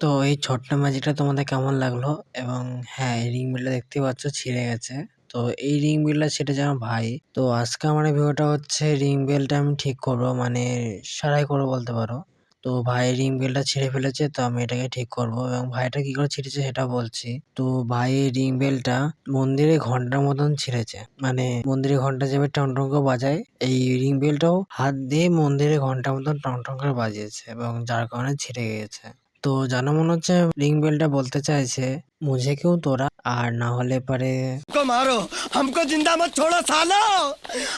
তো এই ছোট্ট ম্যাজিকটা তোমাদের কেমন লাগল? এবং হ্যাঁ, এই রিং বিলটা দেখতে পাচ্ছ ছিঁড়ে গেছে। তো এই রিং বেলটা সেটা যেন ভাই। তো আজকে আমার ভিডিওটা হচ্ছে রিং বেলটা আমি ঠিক করব মানে সারাই করব বলতে পারো। তো ভাই রিং বেলটা ছিঁড়ে ফেলেছে, তো আমি এটাকে ঠিক করব। এবং ভাইটা কি করে ছিঁড়েছে সেটা বলছি। তো ভাই রিং বেলটা মন্দিরে ঘণ্টার মতন ছিঁড়েছে। মানে মন্দিরে ঘণ্টা যেভাবে টং টং করে বাজায়, এই রিং বেলটাও হাত দিয়ে মন্দিরে ঘণ্টার মতন টং টং করে বাজিয়েছে এবং যার কারণে ছিঁড়ে গিয়েছে। তো জানো মনে হচ্ছে রিং বেলটা বলতে চাইছে, মুঝে কেউ তোরা, আর না হলে পারে মারো হামকো জিন্দা মত ছোড়ো সালো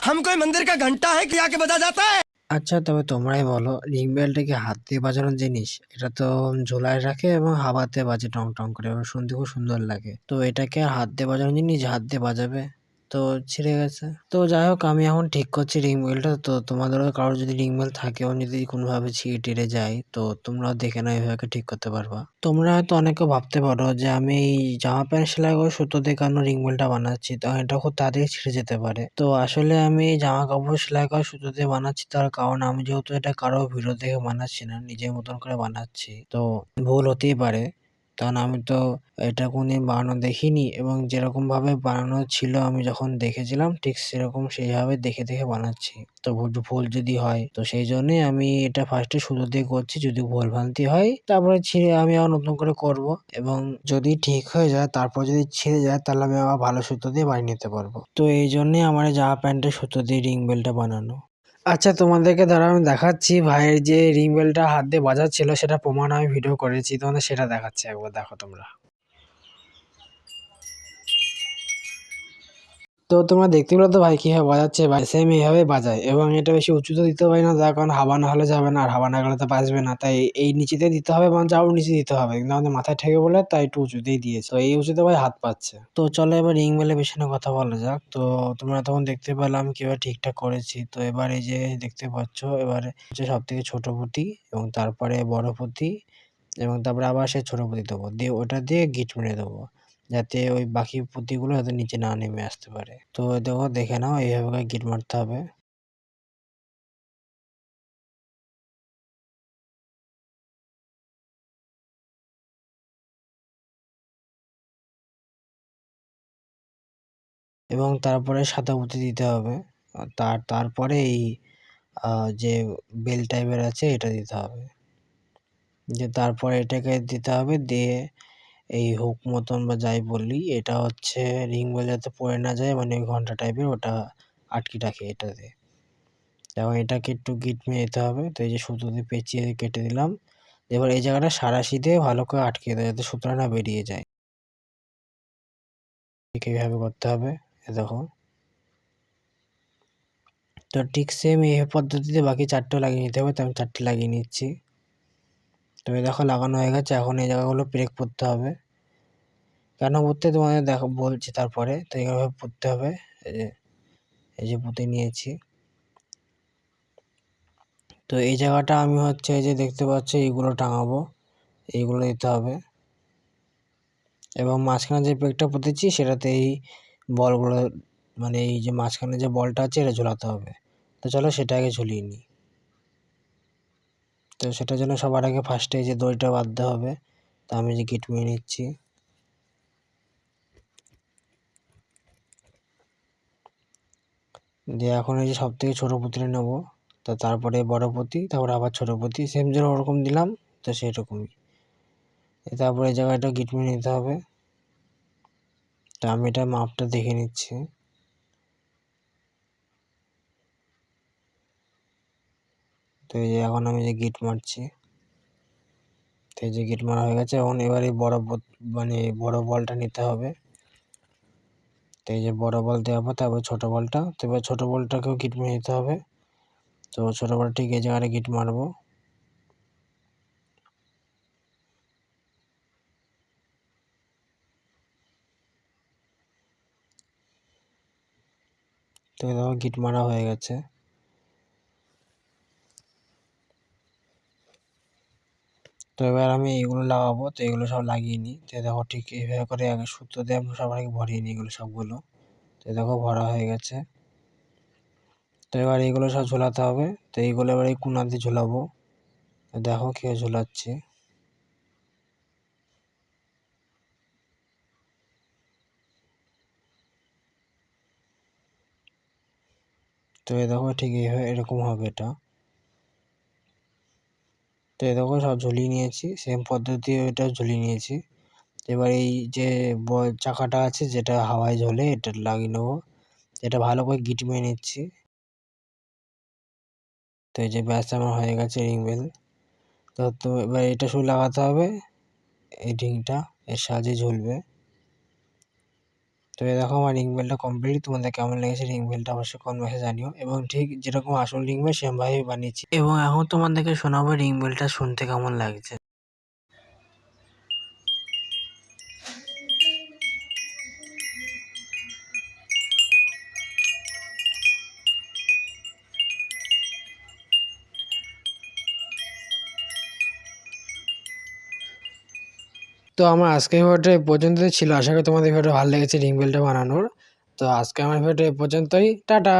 হামকো মন্দির কা ঘণ্টা হ্যাঁ কি আগে বাজা জাতা আচ্ছা তবে তোমরাই বলো, রিং বেলটা কি হাত দিয়ে বাজানোর জিনিস? এটা তো ঝোলায় রাখে এবং হাওয়াতে বাজে টং টং করে এবং শুনতে খুব সুন্দর লাগে। তো এটাকে হাত দিয়ে বাজানোর জিনিস? হাত দিয়ে বাজাবে? তো ছিঁড়ে গেছে। তো যাই হোক, আমি এখন ঠিক করছি রিং বেলটা তো তোমাদেরও কারোর যদি রিং বেল থাকে, ও যদি কোনোভাবে ছিঁড়ে টিড়ে যায়, তো তোমরাও দেখে নাও এভাবে ঠিক করতে পারবা। তোমরা হয়তো অনেকে ভাবতে পারো যে আমি এই জামা প্যান্ট সেলাই করে সুতো দিয়ে কেন রিংবেলটা বানাচ্ছি? তো এটা খুব তাড়াতাড়ি ছিঁড়ে যেতে পারে। তো আসলে আমি জামা কাপড় সেলাই করে সুতো দিয়ে বানাচ্ছি তার কারণ আমি যেহেতু এটা কারও ভিডিও দেখে বানাচ্ছি না, নিজের মতন করে বানাচ্ছি, তো ভুল হতেই পারে। কারণ আমি তো এটা কোনদিন বানানো দেখিনি এবং যেরকম ভাবে বানানো ছিল আমি যখন দেখেছিলাম, ঠিক সেরকম সেইভাবে দেখে দেখে বানাচ্ছি। তো ভুল যদি হয়, তো সেই জন্যই আমি এটা ফার্স্টে সুতো দিয়ে করছি, যদি ভুল ভ্রান্তি হয়, তারপরে ছিঁড়ে আমি আবার নতুন করে করব এবং যদি ঠিক হয়ে যায়, তারপর যদি ছিঁড়ে যায়, তাহলে আমি আবার ভালো সুতো দিয়ে বানিয়ে নিতে পারব। তো এই জন্যই আমার জামা প্যান্টের সুতো দিয়ে রিং বেলটা বানানো। আচ্ছা তোমাদেরকে ধরো আমি দেখাচ্ছি ভাইয়ের যে রিং বেলটা হাত দিয়ে বাজাচ্ছিল সেটা প্রমাণ আমি ভিডিও করেছি। তোমাদের সেটা দেখাচ্ছি একবার, দেখো তোমরা। তো তোমরা দেখতে পেলে তো ভাই কীভাবে বাজাচ্ছে? ভাই সেম এইভাবে বাজায় এবং এটা বেশি উঁচুতে দিতে পারি না তার কারণ হাওয়া না হলে যাবে না আর হাওয়া না গেলে তো বাজবে না। তাই এই নিচেতে দিতে হবে এবং যাও নিচে দিতে হবে। কিন্তু আমাদের মাথায় ঠেকে বলে, তাই একটু উঁচুতেই দিয়েছে। তো এই উঁচুতে ভাই হাত পাচ্ছে তো চলো এবার রিং বেলের পেছনে কথা বলা যাক। তো তোমরা তখন দেখতে পেলাম কীভাবে ঠিকঠাক করেছি। তো এবার এই যে দেখতে পাচ্ছ, এবারে হচ্ছে সব থেকে ছোটো পুঁতি এবং তারপরে বড় পুঁতি এবং তারপরে আবার সে ছোটো পুঁতি দেবো। দিয়ে ওটা দিয়ে গিট মেরে দেবো। যাতে ওই বাকি পুঁতিগুলো যাতে নিচে না নেমে আসতে পারে। তো দেখো, দেখে নাও, এইভাবে গিট মারতে হবে। এবং তারপরে সাদা পুঁতি দিতে হবে। তার, তারপরে এই যে বেল টাইপের আছে, এটা দিতে হবে। যে তারপরে এটাকে দিতে হবে, দিয়ে এই হুক মতন বা যাই বললি, এটা হচ্ছে রিং বেল যাতে পড়ে না যায় মানে ওই ঘণ্টা টাইপের ওটা আটকে রাখে এটাতে। এবং এটাকে একটু গিট মেরে দিতে হবে, তো এই যে সুতো দিয়ে পেঁচিয়ে কেটে দিলাম। এবার এই জায়গাটা সারাশি দিয়ে ভালো করে আটকে দেয় যাতে সুতোটা না বেরিয়ে যায়। ঠিক এইভাবে করতে হবে দেখো। তো ঠিক সেম এই পদ্ধতিতে বাকি চারটে লাগিয়ে নিতে হবে, তো আমি চারটে লাগিয়ে নিচ্ছি। এই দেখো লাগানো হয়ে গেছে, এখন এই জায়গাগুলো ব্রেক করতে হবে। কেন পড়তে? তোমাদের দেখো, বলছি তারপরে। তো এইভাবে পড়তে হবে। এই যে এই যে পুঁতে নিয়েছি। তো এই জায়গাটা আমি হচ্ছে এই যে দেখতে পাচ্ছি, এইগুলো টাঙাবো। এইগুলো দিতে হবে। এবং মাঝখানে যে পেকটা পুঁতেছি, সেটাতে এই বলগুলো মানে এই যে মাঝখানে যে বলটা আছে, এটা ঝোলাতে হবে। তো চলো সেটা আগে ঝুলিয়ে নিই। তো সেটার জন্য সবার আগে ফার্স্টে যে দড়িটা বাঁধতে হবে। তা আমি যে গিট মেরে নিচ্ছি। দিয়ে এখন এই যে সব থেকে ছোটো পুঁতিটা নেব। তো তারপরে বড় পুঁতি, তারপরে আবার ছোটো পুঁতি সেম যেন ওরকম দিলাম, তো সেরকমই তারপরে এই জায়গাটা গিট মেরে নিতে হবে। তো আমি এটা মাপটা দেখে নিচ্ছি। তো এই যে এখন আমি যে গিট মারছি, তো এই যে গিট মারা হয়ে গেছে, এখন এবার এই বড় মানে বড় বলটা নিতে হবে। তো এই যে বড় বল দেওয়ার পর তারপর ছোটো বলটা, তো এবার ছোটো বলটাকেও গিট মেরে নিতে হবে। তো ছোটো বল ঠিক এই জায়গাটা গিট মারবো। তো দেখো গিট মারা হয়ে গেছে। তো এবার আমি এইগুলো লাগাবো, তো এগুলো সব লাগিয়ে নিই। তো দেখো ঠিক এইভাবে করে আগে সুতো দিয়ে আমরা সবার আগে ভরিয়ে নিই এগুলো সবগুলো। তো দেখো ভরা হয়ে গেছে। তো এবার এগুলো সব ঝোলাতে হবে। তো এইগুলো এবার এই কুনা দিয়ে ঝোলাবো। দেখো কেউ ঝোলাচ্ছি। তো দেখো ঠিক এইভাবে এরকম হবে এটা। তো এরকম সব ঝুলিয়ে নিয়েছি সেম পদ্ধতি ওটা ঝুলিয়ে নিয়েছি। এবার এই যে ব- চাকাটা আছে যেটা হাওয়ায় ঝোলে এটা লাগিয়ে নেব। এটা ভালো করে গিট মেরে নিচ্ছি। তো এই যে ব্যাস আমার হয়ে গেছে রিং বেল তো তো এবার এটা শুধু লাগাতে হবে, এই রিংটা এর সাহায্যে ঝুলবে। তো এই দেখো আমার রিং বেলটা কমপ্লিট তোমাদের কেমন লেগেছে রিং বেলটা অবশ্যই কমেন্ট জানিও। এবং ঠিক যেরকম আসল রিং বেল সেরকমভাবেই বানিয়েছি। এবং এখন তোমাদেরকে শোনাবো রিং বেলটা শুনতে কেমন লাগছে। তো আমার আজকে ভিডিওটা এই পর্যন্তই ছিল। আশা করি তোমাদের ভিডিওটা ভালো লেগেছে, রিং বেলটা বানানোর। তো আজকে আমার ভিডিওটা এই পর্যন্তই। টাটা!